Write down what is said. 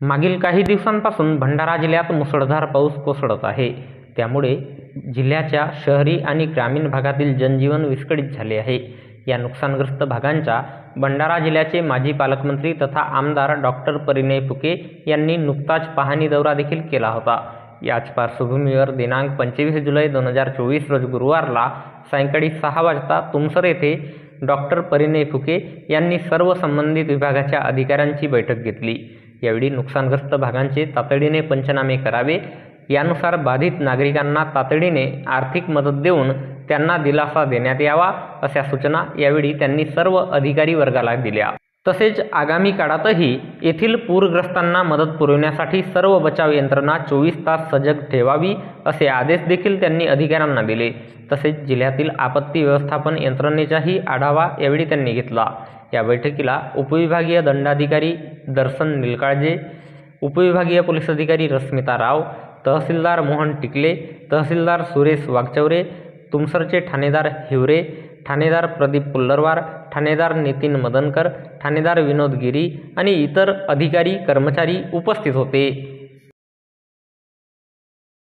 मागील काही दिवसांपासून भंडारा जिल्ह्यात मुसळधार पाऊस कोसळत आहे. त्यामुळे जिल्ह्याच्या शहरी आणि ग्रामीण भागातील जनजीवन विस्कळीत झाले आहे. या नुकसानग्रस्त भागांच्या भंडारा जिल्ह्याचे माजी पालकमंत्री तथा आमदार डॉक्टर परिणय फुके यांनी नुकताच पाहणी दौरा देखील केला होता. याच पार्श्वभूमीवर दिनांक पंचवीस जुलै दोन हजार चोवीस रोज गुरुवारला सायंकाळी सहा वाजता तुमसर येथे डॉक्टर परिणय फुके यांनी सर्व संबंधित विभागाच्या अधिकाऱ्यांची बैठक घेतली. यावेळी नुकसानग्रस्त भागांचे तातडीने पंचनामे करावे यानुसार बाधित नागरिकांना तातडीने आर्थिक मदत देऊन त्यांना दिलासा देण्यात यावा अशा सूचना यावेळी त्यांनी सर्व अधिकारी वर्गाला दिल्या. तसेच आगामी काळातही येथील पूरग्रस्तांना मदत पुरविण्यासाठी सर्व बचाव यंत्रणा चोवीस तास सजग ठेवावी असे आदेश देखील त्यांनी अधिकाऱ्यांना दिले. तसेच जिल्ह्यातील आपत्ती व्यवस्थापन यंत्रणेचाही आढावा यावेळी त्यांनी घेतला. या बैठकीला उपविभागीय दंडाधिकारी दर्शन निलकाळजे उपविभागीय पोलीस अधिकारी रश्मिता राव तहसीलदार मोहन टिकले तहसीलदार सुरेश वागचौरे तुमसरचे ठाणेदार हिवरे ठाणेदार प्रदीप पुल्लरवार ठाणेदार नितीन मदनकर ठाणेदार विनोद गिरी आणि इतर अधिकारी कर्मचारी उपस्थित होते.